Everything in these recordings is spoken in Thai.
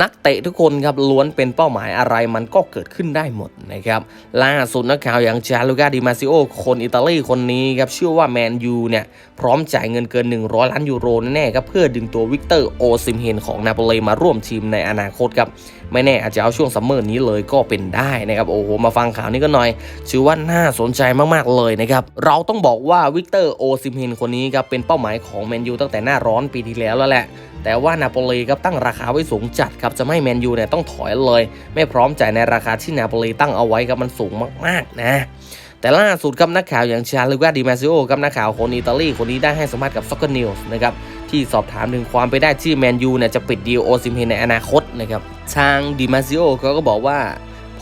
นักเตะทุกคนครับล้วนเป็นเป้าหมายอะไรมันก็เกิดขึ้นได้หมดนะครับล่าสุดนักข่าวอย่างจาลูกาดิมาซิโอคนอิตาลีคนนี้ครับเชื่อว่าแมนยูเนี่ยพร้อมจ่ายเงินเกิน 100 ล้านยูโรแน่ๆครับเพื่อดึงตัววิกเตอร์โอซิมเฮนของนาโปลีมาร่วมทีมในอนาคตครับไม่แน่อาจจะเอาช่วงซัมเมอร์นี้เลยก็เป็นได้นะครับโอ้โหมาฟังข่าวนี้กันหน่อยชื่อว่าน่าสนใจมากๆเลยนะครับเราต้องบอกว่าวิกเตอร์โอซิมเฮนคนนี้ครับเป็นเป้าหมายของแมนยูตั้งแต่หน้าร้อนปีที่แล้วแล้วแหละแต่ว่านาโปลีครับตั้งราคาไว้สูงจัดครับจะไม่แมนยูเนี่ยต้องถอยเลย ไม่พร้อมจ่ายในราคาที่นาโปลีตั้งเอาไว้ครับมันสูงมากๆนะแต่ล่าสุดครับนักข่าวอย่างชาลูกาดิมาซิโอครับนักข่าวคนอิตาลีคนนี้ได้ให้สัมภาษณ์กับซ็อกเกอร์นิวส์นะครับที่สอบถามถึงความไปได้ที่แมนยูเนี่ยจะปิดดีลโอซิมเฮนในอนาคตนะครับทางดิมาซิโอเขาก็บอกว่า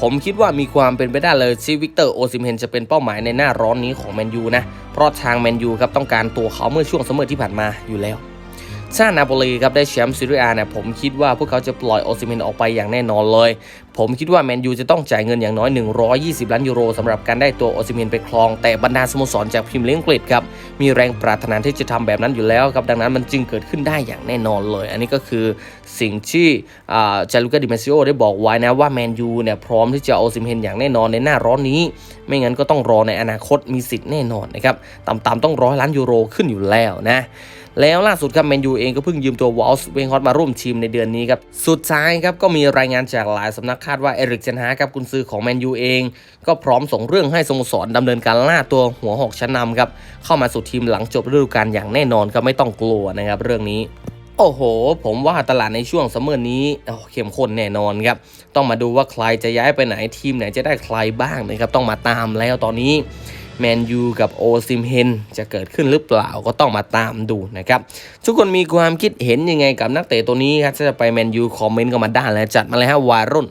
ผมคิดว่ามีความเป็นไปได้เลยที่วิกเตอร์โอซิมเฮนจะเป็นเป้าหมายในหน้าร้อนนี้ของแมนยูนะเพราะทางแมนยูครับต้องการตัวเขาเมื่อช่วงซัมเมอร์ที่ผ่านมาอยู่แล้ว ถ้านาโปลีครับได้แชมป์ซีเรียเนี่ยผมคิดว่าพวกเขาจะปล่อยโอซิเมนออกไปอย่างแน่นอนเลย ผมคิดว่าแมนยูจะต้องจ่ายเงินอย่างน้อย 120 ล้านยูโรสำหรับการได้ตัวโอซิเมนไปครอง แต่บรรดาสโมสรจากพรีเมียร์ลีกอังกฤษครับมีแรงปรารถนาที่จะทำแบบนั้นอยู่แล้วครับดังนั้นมันจึงเกิดขึ้นได้อย่างแน่นอนเลย อันนี้ก็คือสิ่งที่จารุกาดิเมซิโอได้บอกไว้นะว่าแมนยูเนี่ยพร้อมที่จะโอซิเมนอย่างแน่นอนในหน้าร้อนนี้ ไม่งั้นก็ต้องรอในอนาคตมีสิทธิ์แน่นอนนะครับต่ำๆต้องร้อยล้านยูโรขึ้นอยู่แล้วนะ แล้วล่าสุดครับแมนยูเองก็เพิ่งยืมตัววอลส์เวงฮอตมาร่วมทีมในเดือนนี้ครับ สุดท้ายครับก็มีรายงานจากหลายสำนักคาดว่าเอริกเซนฮาครับกุนซือของแมนยูเอง ก็พร้อมส่งเรื่องให้สโมสรดำเนินการล่าตัวหัวหอกชั้นนำครับเข้ามาสู่ทีมหลังจบฤดูกาลอย่างแน่นอนก็ไม่ต้องกลัวนะครับเรื่องนี้โอ้โห ผมว่าตลาดในช่วงซัมเมอร์นี้เข้มข้นแน่นอนครับ ต้องมาดูว่าใครจะย้ายไปไหนทีมไหนจะได้ใครบ้างนะครับ ต้องมาตามแล้วตอนนี้ แมนยูกับโอซิมเฮนจะเกิดขึ้นหรือเปล่าก็ต้องมาตามดูนะครับทุกคนมีความคิดเห็นยังไงกับนักเตะตัวนี้ครับถ้าจะไปแมนยูคอมเมนต์กันมาได้แล้วจัดมาเลยฮะวารุ่น